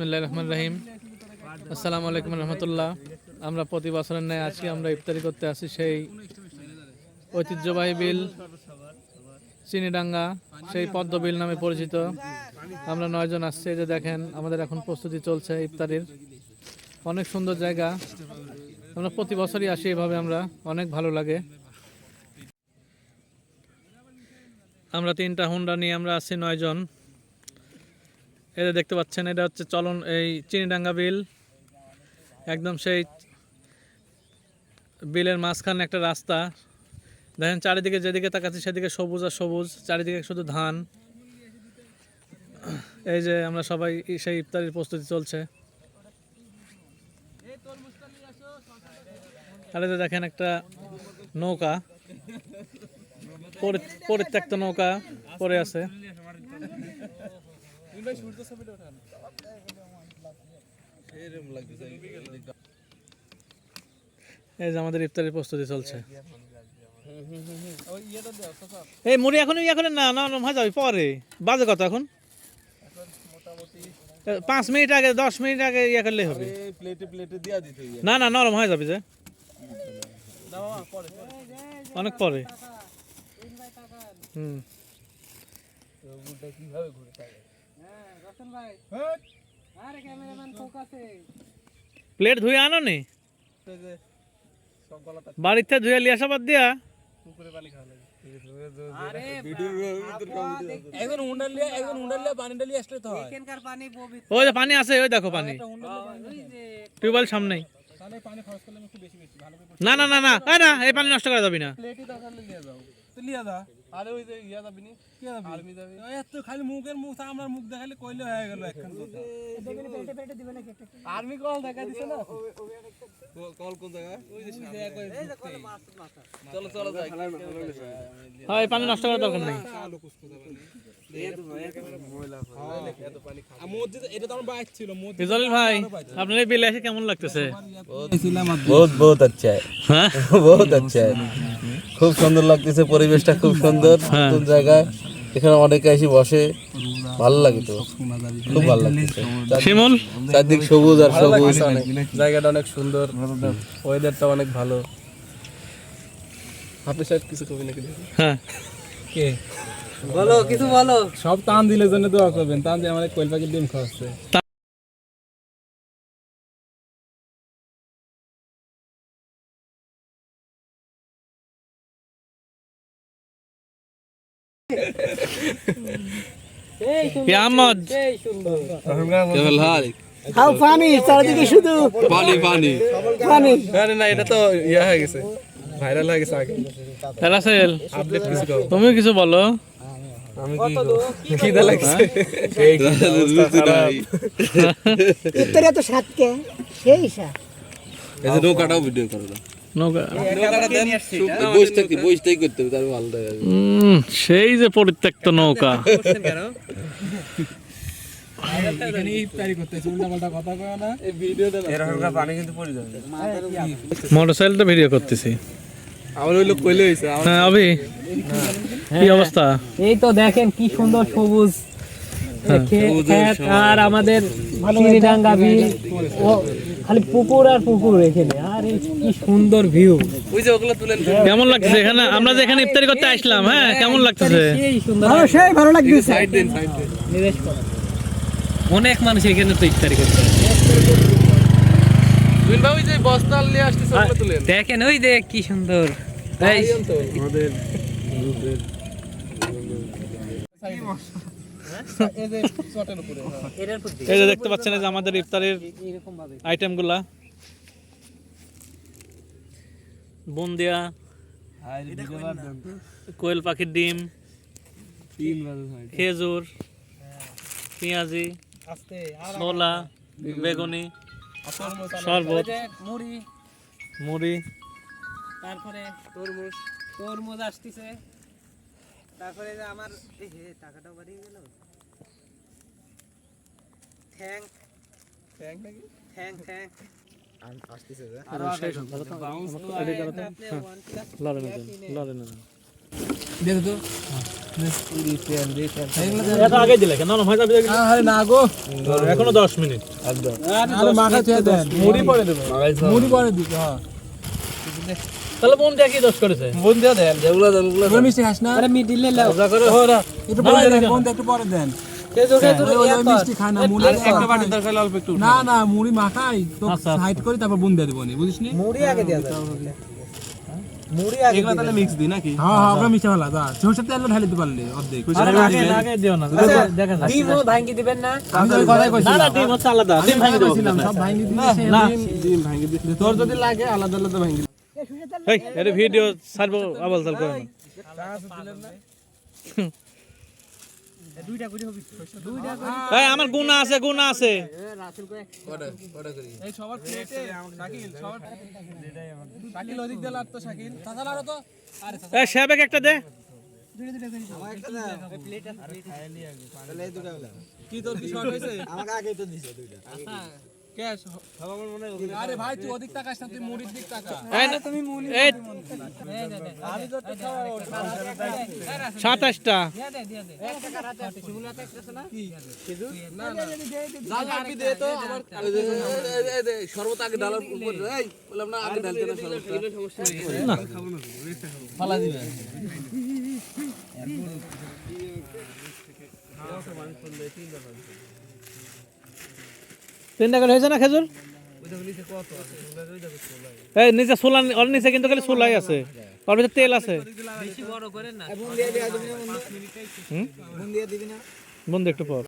বিসমুল্লাহ রহমান রহিম। আসসালামু আলাইকুম রহমতুল্লাহ। আমরা প্রতি বছরের ন্যায় আজকে আমরা ইফতারি করতে আসি সেই ঐতিহ্যবাহী বিল চিনিডাঙ্গা, সেই পদ্ম বিল নামে পরিচিত। আমরা নয়জন আসছি যে দেখেন আমাদের এখন প্রস্তুতি চলছে ইফতারির। অনেক সুন্দর জায়গা। আমরা প্রতি বছরই আসি এভাবে, আমরা অনেক ভালো লাগে। আমরা তিনটা হুন্ডা নিয়ে আমরা আছি নয়জন এটা দেখতে পাচ্ছেন, এটা হচ্ছে চলন, এই চিনিডাঙ্গা বিল। একদম সেই বিলের মাঝখানে একটা রাস্তা। দেখেন চারিদিকে যেদিকে তাকাচ্ছি সেদিকে সবুজ আর সবুজ, চারিদিকে শুধু ধান। এই যে আমরা সবাই সেই ইফতারির প্রস্তুতি চলছে। আর যে দেখেন একটা নৌকা, পরি- পরিত্যক্ত নৌকা পরে আছে। এই যে আমাদের ইফতারের প্রস্তুতি চলছে। এই মুড়ি এখন ইয়ে করেন না না নরম হয়ে যাবে পরে। বাজে কথা এখন। পাঁচ মিনিট আগে দশ মিনিট আগে ইয়ে করলেই হবে। প্লেটে প্লেটে দিয়া দিতে না না নরম হয়ে যাবে যে। অনেক পরে। হুম। কীভাবে ঘুরে থাকে? প্লেট ধুয়ে আনো নি? বাড়িতে ধুয়ে লিয়ে আসা বাদ দিয়া? পানি আছে, ওই দেখো পানি। টিউবওয়েল সামনেই। না না না না, এই পানি নষ্ট করা যাবি না। প্লেটই দরকার হলে নিয়ে যাও তো নিয়ে যা আরে ওই যে ইয়া যাবি নি কি যাবি আর্মি যাবি এত খালি মুখের মুখ আমার মুখ দেখালে কইলে হয়ে গেল একখান কথা আর্মি কল দেখা দিছে না কল কোন জায়গা ওই যে চলো চলো যাই হ্যাঁ এই পানি নষ্ট করার দরকার নেই মসজিদ এটা তো আমার বাইক ছিল মসজিদ ইজল ভাই আপনার এই বিলে এসে কেমন লাগতেছে बहुत बहुत अच्छा है হ্যাঁ बहुत अच्छा है খুব সুন্দর লাগতেছে পরিবেশটা খুব সুন্দর নতুন জায়গায়। এখানে অনেকে এসে বসে। ভালো লাগে তো। খুব ভালো শিমুল? চারদিক সবুজ আর সবুজ। জায়গাটা অনেক সুন্দর। ওয়েদারটা অনেক ভালো। আপনি সাহেব কিছু কবি নাকি হ্যাঁ। কে? বলো কিছু বলো। সব টান দিলে জন্য দোয়া করবেন। টান দিয়ে আমার কোয়েল পাখির ডিম খাওয়াচ্ছে। আহমদ। কেবল হাই হাও পানি চারিদিকে শুধু পানি পানি। পানি। আরে না এটা তো ইয়া হয়ে গেছে। ভাইরাল হয়ে গেছে আগে। রাসেল আপডেট কিছু দাও তুমি কিছু বলো। আমি কি খিদে লাগছে। ইত্তরে এত সাতকে সেই সাত এই যে নৌকাটাও ভিডিও করো সেই যে পরিত্যক্ত নৌকা। এখানে ইফতারি করতেছে উল্টা পাল্টা কথা কয় না। এই ভিডিওটা এরকম পানি কিন্তু পড়ে যাবে। মোটরসাইকেলটা ভিডিও করতেছি। হ্যাঁ কি অবস্থা? এই তো দেখেন কি সুন্দর সবুজ। আর আমাদের খালি পুকুর আর পুকুর এখানে আর এই কি সুন্দর ভিউ ওই যে ওগুলো তুলেন কেমন লাগতেছে এখানে? আমরা যে এখানে ইফতারি করতে আসলাম হ্যাঁ কেমন লাগতেছে? সেই সুন্দর সেই ভালো লাগতেছে। সাইড দেন সাইড দেন। নিবেশ করা। অনেক মানুষ এখানে তো ইফতারি করতে আসে। ভাই যে বস্তা নিয়ে আসতেছে ওগুলো তুলেন দেখেন ওই দেখ কি সুন্দর। এই তো। আমাদের এই যে দেখতে পাচ্ছেন এই যে আমাদের ইফতারের আইটেমগুলা বুন্দিয়া কোয়েল পাখির ডিম খেজুর পেঁয়াজি ছোলা বেগুনি শরবত মুড়ি মুড়ি। তারপরে তরমুজ তরমুজ আসতেছে। তারপরে যে আমার এই হে, টাকাটাও বাড়িয়ে গেল। থ্যাংক। ট্যাঙ্ক নাকি? Thank thank. না দেন, লড়ে না দেন। দেখো তো। এত আগে দিলে কেন? নরম হয়ে যাবে আরে না গো। এখনও দশ মিনিট। একদম। মাখা মুড়ি পরে দেবো। মুড়ি পরে দিতে হ্যাঁ। তাহলে বোন দিয়ে কি দোষ করেছে? বোন দিয়ে দেন। যেগুলো দেন ওগুলো মিষ্টি খাস না। আরে মিডিলে লাও একটু পরে দেন বোন একটু পরে দেন। মিষ্টি না মুড়ি একটা বাটি দরকার অল্প একটু। না না মুড়ি মাখাই। তো সাইড করে তারপর বোন দিয়ে দেবো নি বুঝিস নি মুড়ি আগে দেওয়া যায় মুড়ি আগে এগুলো তাহলে মিক্স দিই নাকি? হ্যাঁ হ্যাঁ ওগুলো মিষ্টি ভালো দা সরষের তেল ঢালি দিতে পারলে অর্ধেক। আগে আগে দিও না দেখা যায় ডিমও ভাঙ্গি দিবেন না? আমি তো ওই কথাই না না ডিম হচ্ছে আলাদা ডিম ভাঙি সব ডিম তোর যদি লাগে আলাদা আলাদা ভাঙ্গি এই এটা ভিডিও ছাড়বো, আবাল তাল করে আমার গুণা আছে গুণা আছে। শেবেক একটা দে। কি তোর কি শর্ট হয়েছে আমাকে আগে তো দিছে দুইটা। আরে ভাই তুই ওদিক তাকাস না তুই মুড়ির দিক তাকা এই না, এই আমি তো সাতাশটা আগে ডালার উপর বললাম না আগে ঢালতে না শরবতটা ফালা দিবে তিনটা টাকা হয়েছে না খেজুর? এই নিচে সোলা ওর নিচে কিন্তু খালি সোলাই আছে। ওর ভিতরে তেল আছে। বন্ধু একটু পর।